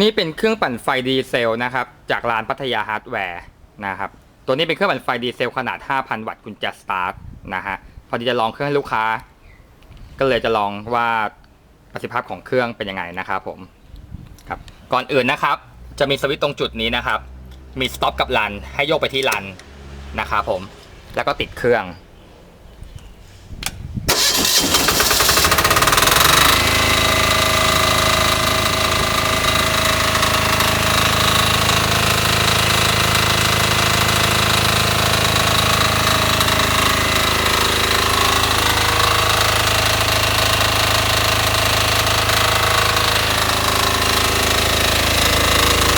นี่เป็นเครื่องปั่นไฟดีเซลนะครับจากร้านพัทยาฮาร์ดแวร์นะครับตัวนี้เป็นเครื่องปั่นไฟดีเซลขนาด 5,000 วัตต์กุญแจสตาร์ทนะฮะพอดีจะลองเครื่องให้ลูกค้า ก็เลยจะลองว่าประสิทธิภาพของเครื่องเป็นยังไงนะครับผมครับก่อนอื่นนะครับ จะมีสวิตช์ตรงจุดนี้นะครับ มีสต็อปกับรันให้โยกไปที่รันนะครับผมแล้วก็ติดเครื่อง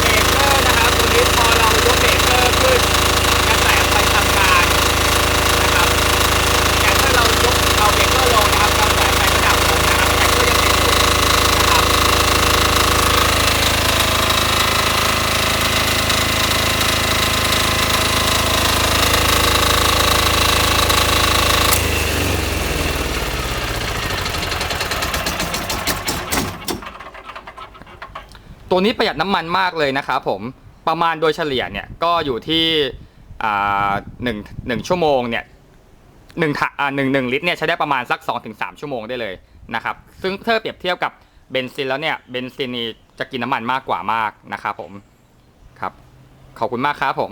เบรกเกอร์นะครับตัวนี้พอเรายกเบรกเกอร์ขึ้นกระแสไฟทำงานนะครับแต่ถ้าเรายกเอาเบรกเกอร์ลงนะครับกระแสไฟก็ดับลงนะครับแต่ก็ยังติดอยู่นะครับ ตัวนี้ประหยัดน้ำมันมากเลยนะครับผมประมาณโดยเฉลี่ยเนี่ยก็อยู่ที่หนึ่งหนึ่งชั่วโมงเนี่ยหนึ่งถังหนึ่งหนึ่งลิตรเนี่ยใช้ได้ประมาณสัก2อถึงสชั่วโมงได้เลยนะครับซึ่งถ้าเปรียบเทียบกับเบนซินแล้วเนี่ยเบนซินนี่จะกินน้ำมันมากกว่ามากนะครับผมครับขอบคุณมากครับผม